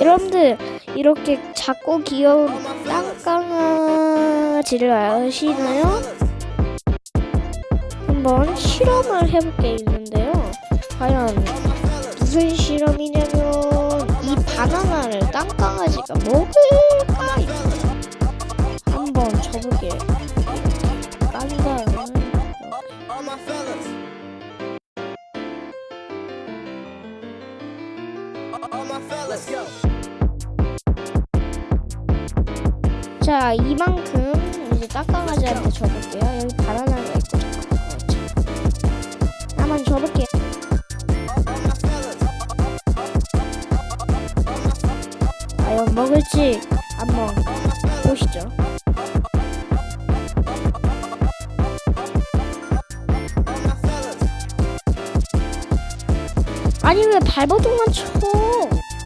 여러분들 이렇게 작고 귀여운 땅강아지를 아시나요? 한번 실험을 해볼 게 있는데요. 과연 무슨 실험이냐면 이 바나나를 땅강아지가 먹을까요? 한번 저보게 깐 다음에 자 이만큼 이제 땅강아지한테 줘볼게요. 여기 바나나가 있고. 한번 줘볼게요. 과연 먹을지 한번 보 아니 왜 발버둥만 쳐?